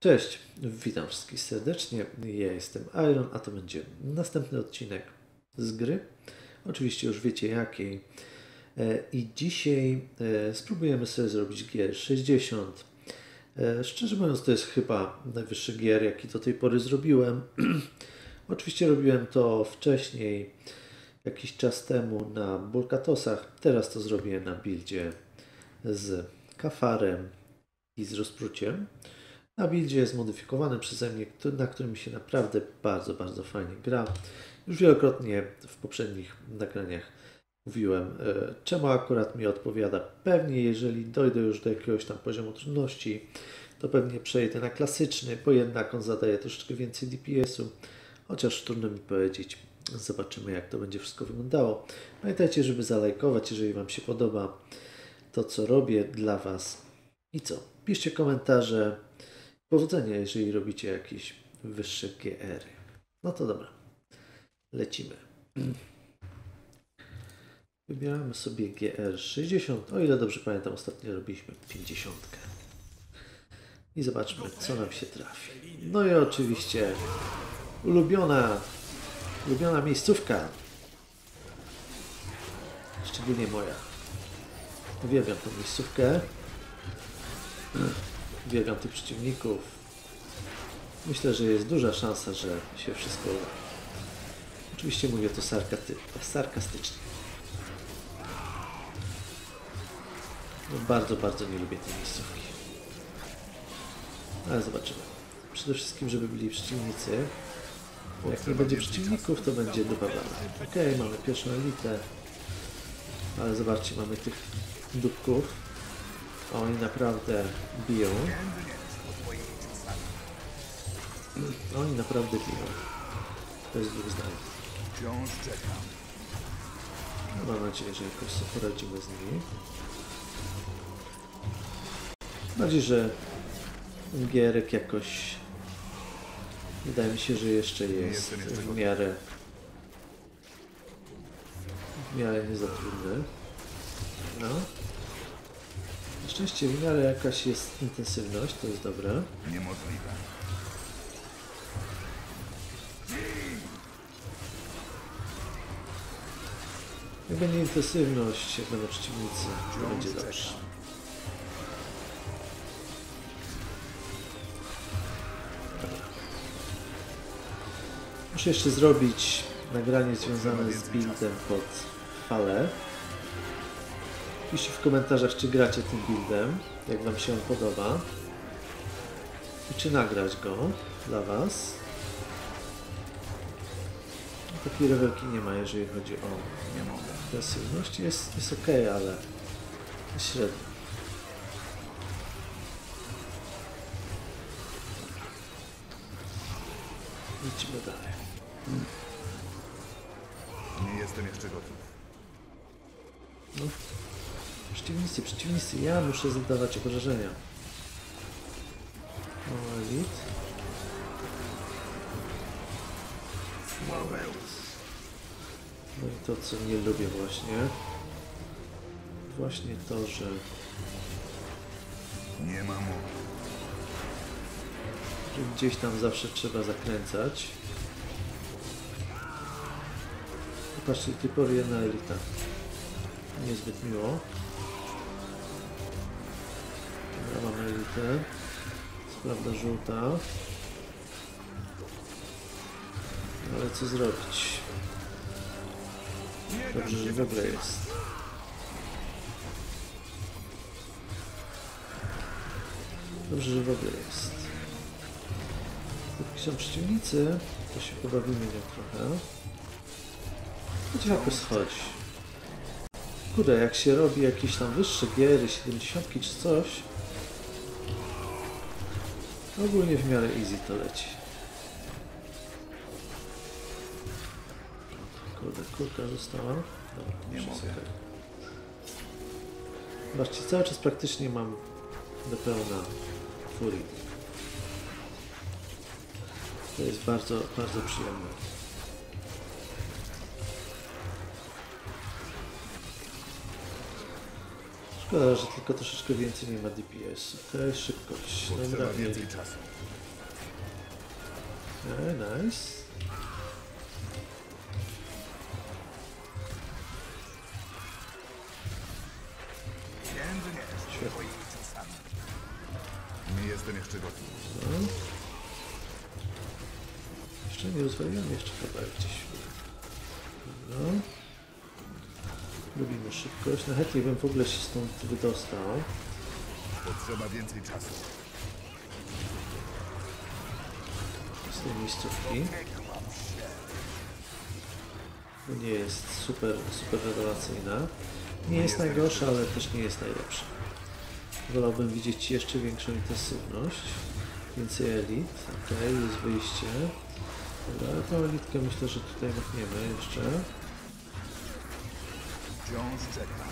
Cześć, witam wszystkich serdecznie. Ja jestem Iron, a to będzie następny odcinek z gry. Oczywiście już wiecie jakiej. E, I dzisiaj e, spróbujemy sobie zrobić GR60. E, Szczerze mówiąc, to jest chyba najwyższy gier, jaki do tej pory zrobiłem. Oczywiście robiłem to wcześniej, jakiś czas temu na Bulkatosach. Teraz to zrobię na buildzie z kafarem i z rozpruciem. Na buildzie zmodyfikowanym przeze mnie, na którym się naprawdę bardzo, bardzo fajnie gra. Już wielokrotnie w poprzednich nagraniach mówiłem, e, czemu akurat mi odpowiada. Pewnie jeżeli dojdę już do jakiegoś tam poziomu trudności, to pewnie przejdę na klasyczny, bo jednak on zadaje troszeczkę więcej DPS-u. Chociaż trudno mi powiedzieć. Zobaczymy, jak to będzie wszystko wyglądało. Pamiętajcie, żeby zalajkować, jeżeli Wam się podoba to, co robię dla Was. I co? Piszcie komentarze. Powodzenia, jeżeli robicie jakieś wyższe GR. No to dobra. Lecimy. Wybieramy sobie GR60. O ile dobrze pamiętam, ostatnio robiliśmy 50. I zobaczmy, co nam się trafi. No i oczywiście ulubiona, ulubiona miejscówka. Szczególnie moja. Uwielbiam tę miejscówkę. Uwielbiam tych przeciwników. Myślę, że jest duża szansa, że się wszystko uda. Oczywiście mówię to sarkastycznie. No bardzo, bardzo nie lubię tej miejscówki. Ale zobaczymy. Przede wszystkim, żeby byli przeciwnicy. Jak nie będzie przeciwników, to będzie dobawana. Okej, mamy pierwszą elitę. Ale zobaczcie, mamy tych dupków. Oni naprawdę biją. Oni naprawdę biją. Bez dwóch zdań. Wciąż. Mam nadzieję, że jakoś sobie poradzimy z nimi. Bardziej, że Gierek jakoś wydaje mi się, że jeszcze jest w miarę w miarę nie za trudny. No. Szczęście w miarę jakaś jest intensywność, to jest dobre. Niemożliwe. Jak będzie intensywność, jak będą przeciwnicy, to będzie dobrze. Muszę jeszcze zrobić nagranie związane z buildem pod falę. Piszcie w komentarzach, czy gracie tym buildem, jak Wam się on podoba. I czy nagrać go dla Was. Takiej rewelki nie ma, jeżeli chodzi o intensywność. Jest, jest ok, ale średnio. Idźmy dalej. Nie jestem jeszcze gotów. No. Przeciwnicy, przeciwnicy. Ja muszę zadawać obrażenia. O, elit. No i to, co nie lubię właśnie. Właśnie to, że Nie ma mowy. że gdzieś tam zawsze trzeba zakręcać. Patrzcie, pory jedna elita. Niezbyt miło. Dobra, mamy elitę. Co prawda żółta. Ale co zrobić? Dobrze, że ogóle jest. Dobrze, że w ogóle jest. Dopóki są przeciwnicy, to się pobawimy nią trochę. Chociaż jakoś schodzi. Kurde, jak się robi jakieś tam wyższe giery, 70 czy coś, ogólnie w miarę easy to leci. Kurde, kurka została. Dobra, Nie mogę. okej. Zobaczcie, cały czas praktycznie mam do pełna furii. To jest bardzo, bardzo przyjemne. Szkoda, że tylko troszeczkę więcej nie ma DPS. To jest szybkość. Dobra, więcej czasu. E, nice. Świetnie. Nie jestem jeszcze gotów. No. Jeszcze nie rozwaliłem, jeszcze kawałek gdzieś. No. Lubimy szybkość. Najchętniej bym w ogóle się stąd wydostał. Potrzeba więcej czasu. z tej miejscówki. Nie jest super, super rewelacyjna. Nie jest najgorsza, ale też nie jest najlepsza. Wolałbym widzieć jeszcze większą intensywność. Więcej elit. Ok, jest wyjście. Dobra, tą elitkę myślę, że tutaj machniemy jeszcze. Wciąż czekam.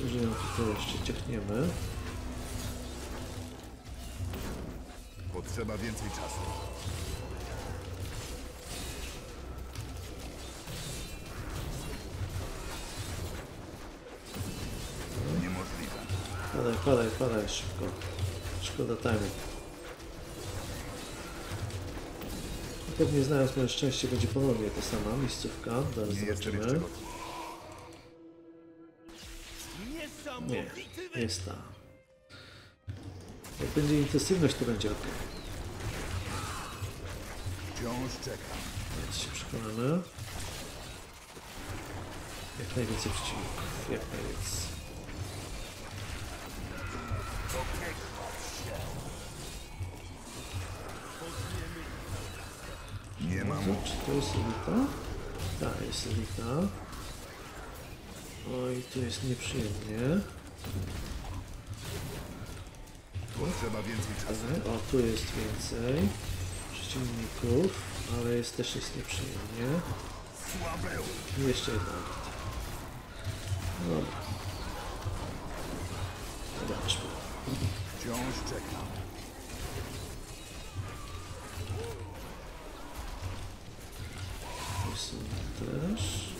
Myślę, że tutaj jeszcze ciachniemy. Potrzeba więcej czasu. Niemożliwe. Padaj, padaj, padaj szybko. Szkoda timu. Pewnie znając moje szczęście będzie ponownie ta sama miejscówka. Zaraz Nie zobaczymy. Nie, nie jest ta. Jak będzie intensywność, to będzie ok. Wciąż czekam. Się przekonamy. Jak najwięcej przeciwników, jak najwięcej. Co, czy to jest elita? Tak, jest elita. Oj, tu jest nieprzyjemnie. Potrzeba więcej czasu. O, tu jest więcej przeciwników, ale jest też jest nieprzyjemnie. I jeszcze jedna elita. Dobra. Zobaczmy. Wciąż czekam. Też.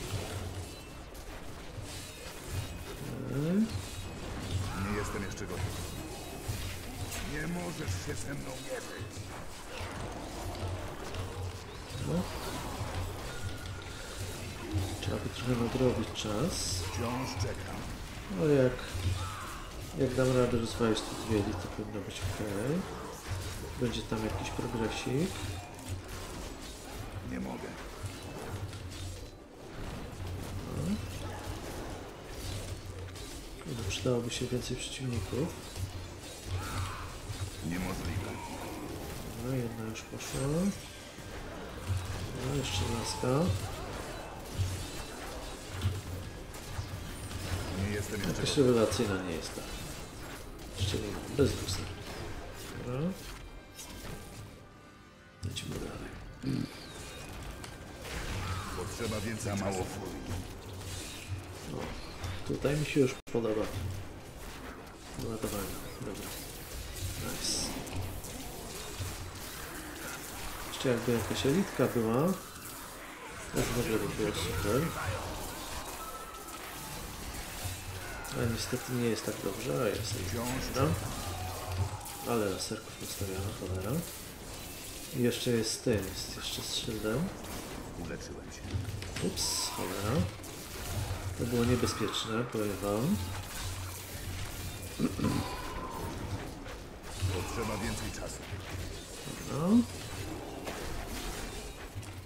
Nie jestem jeszcze gotów. Nie możesz się ze mną mierzyć. No. Trzeba by trochę nadrobić czas. Wciąż czekam. No jak, jak dam radę rozwalić te dwie to powinno być ok. Będzie tam jakiś progresik. Nie mogę. Przydałoby się więcej przeciwników. Niemożliwe. No jedna już poszła. No jeszcze laska. Nie jestem jeszcze Jakaś rewelacyjna nie jest ta. Jeszcze nie, bez lusa. Dobra. Lecimy dalej. Potrzeba więcej mało furii. Tutaj mi się już podoba. Ładowanie. Dobra. Nice. Jeszcze jakby jakaś elitka była, to w ogóle by było super. Ale niestety nie jest tak dobrze, a jest elitka. Ale laserków postawiono, cholera. I jeszcze jest z tym, jest jeszcze z szyldem. Uleczyłem się. Ups, cholera. To było niebezpieczne, powiem wam. Potrzeba więcej czasu. No.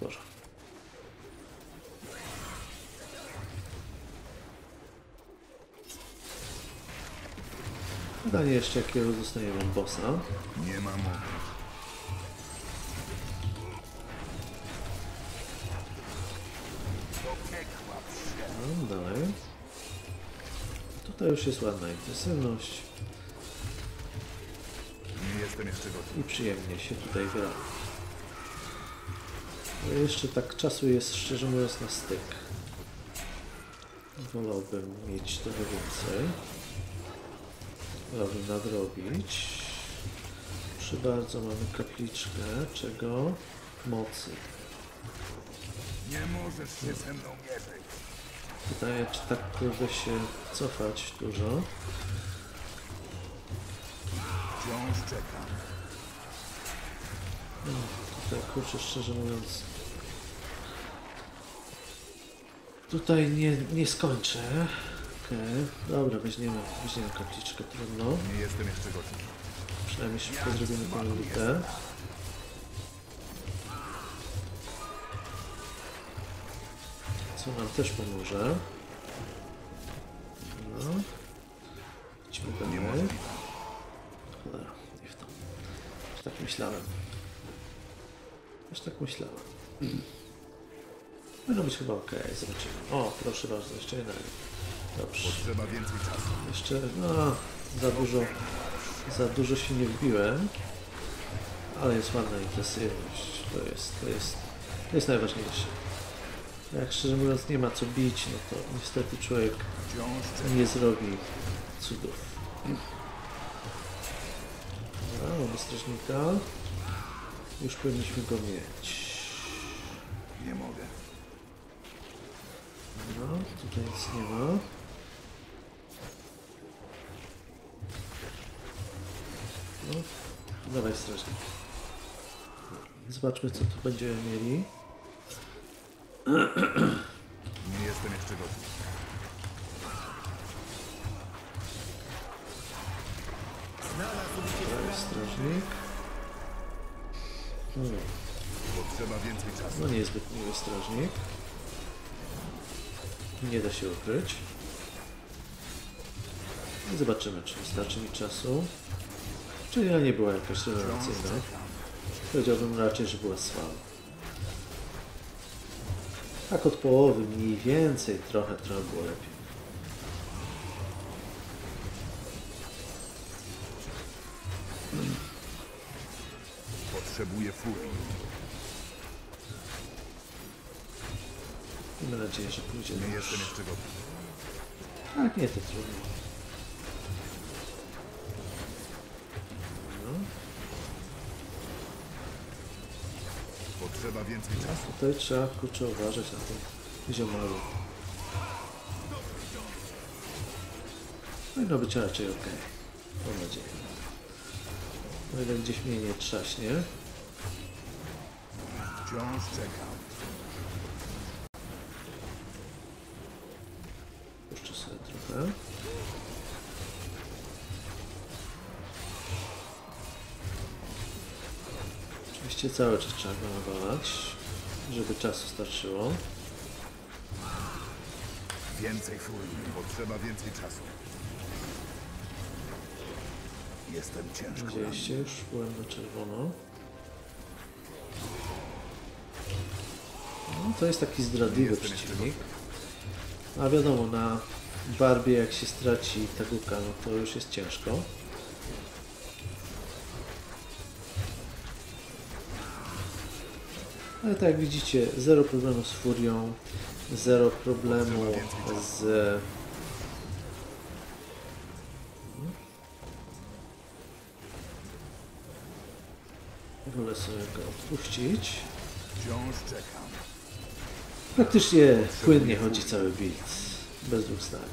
Boże. Pytanie jeszcze jakiego dostaniemy bossa. Nie ma mowy. Tutaj już jest ładna intensywność Nie jestem jeszcze gotów. i przyjemnie się tutaj gra. Ale jeszcze tak czasu jest szczerze mówiąc na styk. Wolałbym mieć trochę więcej. Wolałbym nadrobić. Przy bardzo mamy kapliczkę. Czego? Mocy. Nie możesz się ze mną mierzyć. Pytanie, czy tak kurde się cofać dużo? Wciąż czekam. Tutaj kurczę, szczerze mówiąc. Tutaj nie, nie skończę. Okej, dobra, weźmiemy, weźmiemy kapliczkę, trudno. Nie jestem jeszcze gotów. Przynajmniej szybko zrobimy tę elitę. Co nam też pomoże. No. Dalej. Cholera, nie w to. Już tak myślałem. Już tak myślałem. Powinno być chyba ok, zobaczymy. O, proszę bardzo, jeszcze jedna. Dobrze. Potrzeba więcej czasu. Jeszcze, no, za dużo, za dużo się nie wbiłem, ale jest ładna intensywność. To jest, to jest, to jest najważniejsze. Jak szczerze mówiąc nie ma co bić, no to niestety człowiek nie zrobi cudów. Dobra, mamy strażnika. Już powinniśmy go mieć. Nie mogę. No, tutaj nic nie ma. No, dawaj strażnik. Zobaczmy co tu będziemy mieli. Nie jestem jeszcze gotów. To jest strażnik. Hmm. Potrzeba więcej czasu. No nie jest zbyt miły strażnik. Nie da się ukryć. I zobaczymy, czy wystarczy mi czasu. Czyli ja nie była jakaś rewelacyjna. Powiedziałbym raczej, że była słaba. Tak od połowy mniej więcej, trochę, trochę było lepiej. Potrzebuję furii. Miejmy nadzieję, że pójdzie Nie jestem jeszcze gotów. Tak, nie, to trudno. No, Potrzeba więcej czasu. tutaj trzeba kurczę uważać na tym ziomalu. Powinno być raczej ok. Mam nadzieję. O ile gdzieś mnie nie trzaśnie. Wciąż czekam. Oczywiście cały czas trzeba go nawalać, żeby czasu starczyło. Więcej furii. Potrzeba więcej czasu. Jestem ciężko. Widzieliście już? Byłem na czerwono. No, to jest taki zdradliwy przeciwnik. A wiadomo, na barbie jak się straci taguka, no to już jest ciężko. Ale tak jak widzicie, zero problemu z furią, zero problemu z... Wolę sobie go odpuścić. Praktycznie płynnie chodzi cały build. Bez dwóch zdań.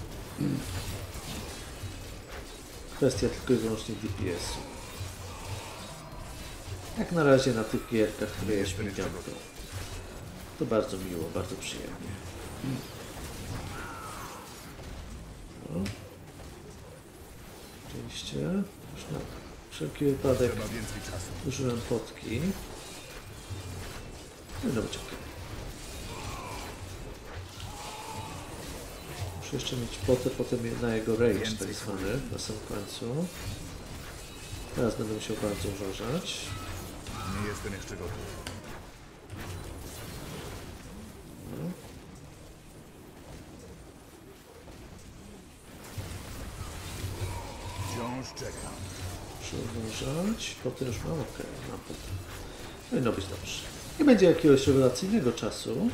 Kwestia tylko i wyłącznie DPS-u. Jak na razie na tych gierkach, które ja śmigam, to, bardzo miło, bardzo przyjemnie. No. Oczywiście, już na wszelki wypadek użyłem potki. Powinno być ok. Muszę jeszcze mieć potę potem na jego rage tak zwany na samym końcu. Teraz będę musiał bardzo uważać. Nie jestem jeszcze gotów. Wciąż czekam. Uważać. Potę już mam, ok, mam potę. Powinno być dobrze. Nie będzie jakiegoś rewelacyjnego czasu,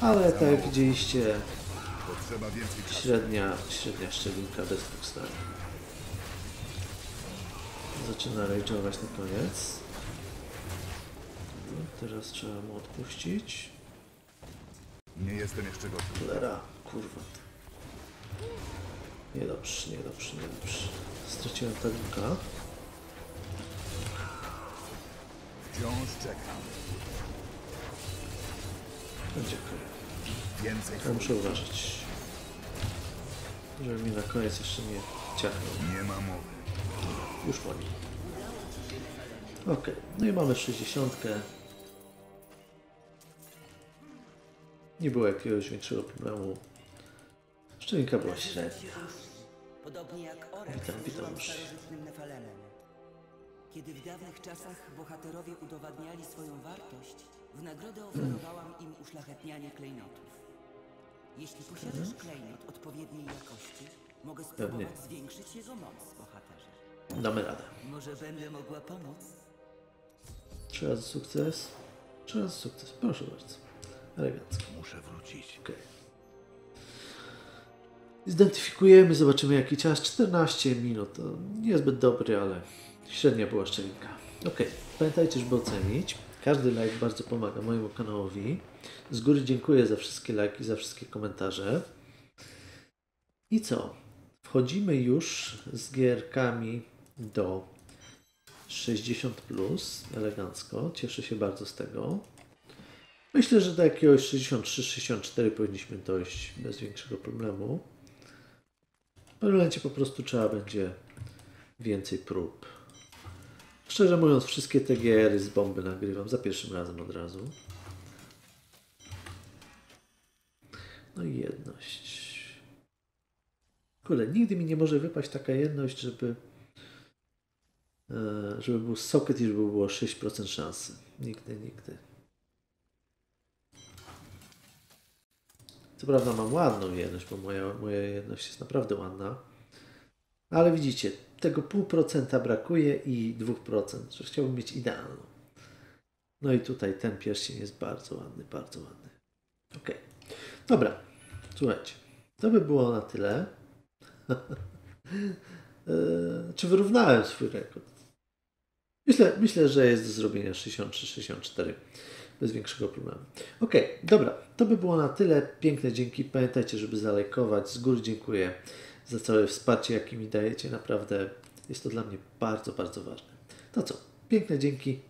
ale tak jak widzieliście, Potrzeba więcej czasu. Średnia, średnia szczelinka bez dwóch zdań. Zaczyna rage'ować na koniec. Teraz trzeba mu odpuścić. Nie jestem jeszcze gotów. Cholera, kurwa. Niedobrze, niedobrze, niedobrze. Straciłem taguka. Wciąż czekam. Będzie okej. Więcej Ja muszę uważać. Żeby mi na koniec jeszcze nie ciachnął. nie ma mowy. Już po nim. Okej, no i mamy 60. Nie było jakiegoś większego problemu. Szczelinka była średnia. Podobnie jak Orek Witam, witam już. starożytnym. Kiedy w dawnych czasach bohaterowie udowadniali swoją wartość, w nagrodę oferowałam im uszlachetnianie klejnotów. Jeśli posiadasz klejnot odpowiedniej jakości, mogę spróbować zwiększyć jego moc, bohaterze. Damy radę. Może będę mogła pomóc? Trzy razy sukces. Trzy razy sukces. Proszę bardzo. Elegancko. Muszę wrócić. Okej. Zidentyfikujemy, zobaczymy jaki czas. 14 minut. To niezbyt dobry, ale średnia była szczelinka. Ok, pamiętajcie, żeby ocenić. Każdy like bardzo pomaga mojemu kanałowi. Z góry dziękuję za wszystkie lajki, za wszystkie komentarze. I co? Wchodzimy już z gierkami do 60 plus, elegancko. Cieszę się bardzo z tego. Myślę, że do jakiegoś 63-64 powinniśmy dojść bez większego problemu. W pewnym momencie po prostu trzeba będzie więcej prób. Szczerze mówiąc, wszystkie te giery z bomby nagrywam za pierwszym razem od razu. No i jedność. Kurde, nigdy mi nie może wypaść taka jedność, żeby e, żeby był socket i żeby było 6% szansy. Nigdy, nigdy. Co prawda mam ładną jedność, bo moja, moja jedność jest naprawdę ładna. Ale widzicie, tego pół procenta brakuje i 2%, że chciałbym mieć idealną. No i tutaj ten pierścień jest bardzo ładny, bardzo ładny. Ok. Dobra, słuchajcie. To by było na tyle. Eee, Czy wyrównałem swój rekord? Myślę, myślę, że jest do zrobienia 63-64 bez większego problemu. Ok, dobra, to by było na tyle. Piękne dzięki. Pamiętajcie, żeby zalajkować. Z góry dziękuję za całe wsparcie, jakie mi dajecie. Naprawdę jest to dla mnie bardzo, bardzo ważne. To co? Piękne dzięki.